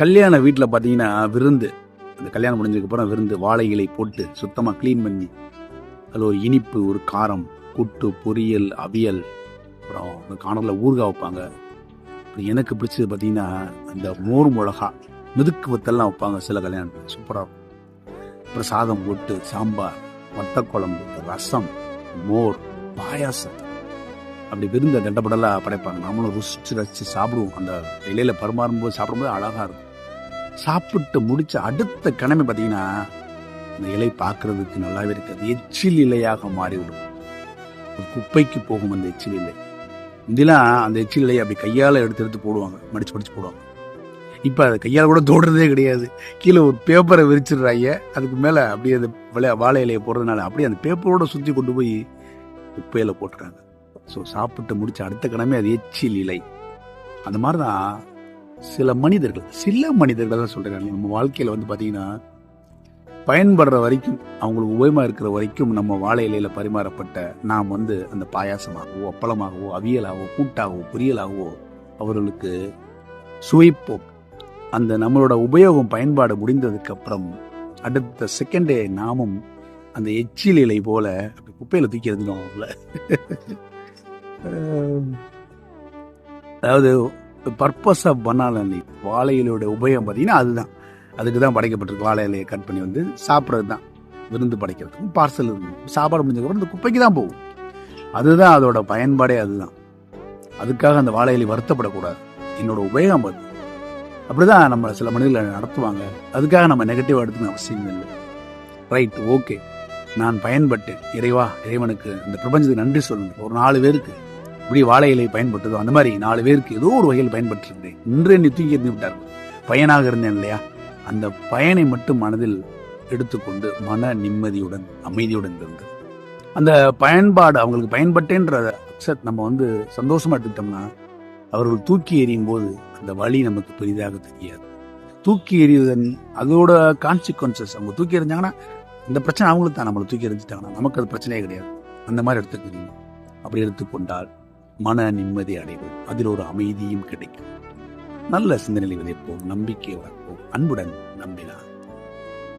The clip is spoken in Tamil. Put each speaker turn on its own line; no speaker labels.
கல்யாண வீட்டில் பார்த்தீங்கன்னா விருந்து. அந்த கல்யாணம் முடிஞ்சதுக்கப்புறம் விருந்து வாழை இலை போட்டு சுத்தமாக க்ளீன் பண்ணி அதில் ஒரு இனிப்பு ஒரு காரம் கூட்டு பொரியல் அவியல் அப்புறம் அந்த காணலில் ஊறுகாய் வைப்பாங்க. அப்புறம் எனக்கு பிடிச்சது பார்த்தீங்கன்னா அந்த மோர் மிளகா மிதுக்கு வத்தெல்லாம் வைப்பாங்க சில கல்யாணம் சூப்பராக இருக்கும். அப்புறம் சாதம் போட்டு சாம்பார் வத்தக்குழம்பு ரசம் மோர் பாயாசம். அப்படி விருந்த தண்டப்படலாம் படைப்பாங்க. நம்மளும் ருசிச்சு ரசிச்சு சாப்பிடுவோம். அந்த இலையில பரிமாறும்போது சாப்பிடும்போது அழகாக இருக்கும். சாப்பிட்டு முடிச்ச அடுத்த கிழமை பார்த்தீங்கன்னா அந்த இலை பார்க்கறதுக்கு நல்லாவே இருக்காது. எச்சில் இலையாக மாறிவிடும். ஒரு குப்பைக்கு போகும் அந்த எச்சில் இலை. இதெல்லாம் அந்த எச்சில் இலையை அப்படி கையால் எடுத்து எடுத்து போடுவாங்க. மடிச்சு மடிச்சு போடுவாங்க. இப்போ அதை கையால் கூட தோடுறதே கிடையாது. கீழே ஒரு பேப்பரை விரிச்சிடுறாங்க. அதுக்கு மேலே அப்படியே அந்த விளையா வாழை இலையை போடுறதுனால அப்படியே அந்த பேப்பரோட சுற்றி கொண்டு போய் குப்பையில் போட்டுறாங்க. ஸோ சாப்பிட்டு முடிச்ச அடுத்த கிழமை அது எச்சில் இலை. அந்த மாதிரி தான் சில மனிதர்கள் சில மனிதர்கள் தான் சொல்கிறாங்க நம்ம வாழ்க்கையில் வந்து பார்த்தீங்கன்னா பயன்படுற வரைக்கும் அவங்களுக்கு உபயமாக இருக்கிற வரைக்கும் நம்ம வாழை இலையில பரிமாறப்பட்ட நாம் வந்து அந்த பாயாசமாகவோ அப்பளமாகவோ அவியலாகவோ கூட்டாகவோ பொரியலாகவோ அவர்களுக்கு சுவைப்போம் அந்த நம்மளோட உபயோகம் பயன்பாடு முடிந்ததுக்கு அப்புறம் அடுத்த செகண்டே நாமும் அந்த எச்சில் இலை போல குப்பையில தூக்கி எறிஞ்சிடும் அவங்கள. அதாவது பர்பஸ் ஆஃப் பனானா லீஃப் வாழை இலையோட உபயோகம் பார்த்தீங்கன்னா அதுதான். அதுக்கு தான் படைக்கப்பட்டிருக்கு. வாழை இலையை கட் பண்ணி வந்து சாப்பிட்றது தான் விருந்து படைக்கிறதுக்கும் பார்சல் சாப்பாடு முடிஞ்சதுக்கப்புறம் இந்த குப்பைக்கு தான் போகும். அதுதான் அதோட பயன்பாடே அதுதான். அதுக்காக அந்த வாழை இலை வருத்தப்படக்கூடாது. என்னோட உபயோகம் அது. அப்படிதான் நம்ம சில மனிதர்களை நடத்துவாங்க. அதுக்காக நம்ம நெகட்டிவ் எடுத்துக்கணும் அவசியம் இல்லை. ரைட் ஓகே நான் பயன்பட்டேன் இறைவா இறைவனுக்கு இந்த பிரபஞ்சத்துக்கு நன்றி சொல்லுங்கள் ஒரு நாலு பேருக்கு. இப்படி வாழை இலை பயன்பட்டதோ அந்த மாதிரி நாலு பேருக்கு ஏதோ ஒரு வகையில் பயன்பட்டிருக்கிறேன் இன்று என்னை தூக்கி எறிந்து விட்டார்கள் பயனாக இருந்தேன் இல்லையா? அந்த பயனை மட்டும் மனதில் எடுத்துக்கொண்டு மன நிம்மதியுடன் அமைதியுடன் இருந்தது. அந்த பயன்பாடு அவங்களுக்கு பயன்பட்டேன்ற அக்செப்ட் நம்ம வந்து சந்தோஷமா எடுத்துக்கிட்டோம்னா அவர்கள் தூக்கி எறியும் போது அந்த வழி நமக்கு பெரிதாக தெரியாது. தூக்கி எறிவதன் அதோட கான்சிக்வன்சஸ் அவங்க தூக்கி எறிஞ்சாங்கன்னா இந்த பிரச்சனை அவங்களுக்கு தான். நம்மளை தூக்கி எறிஞ்சிட்டாங்கன்னா நமக்கு அது பிரச்சனையே கிடையாது. அந்த மாதிரி எடுத்துக்கிறீங்க அப்படி எடுத்துக்கொண்டால் மன நிம்மதி அடைவோம் அதில் ஒரு அமைதியும் கிடைக்கும். நல்ல சிந்தனை விதைப்போம் நம்பிக்கை வளர்ப்போம். அன்புடன் நம்பினார்.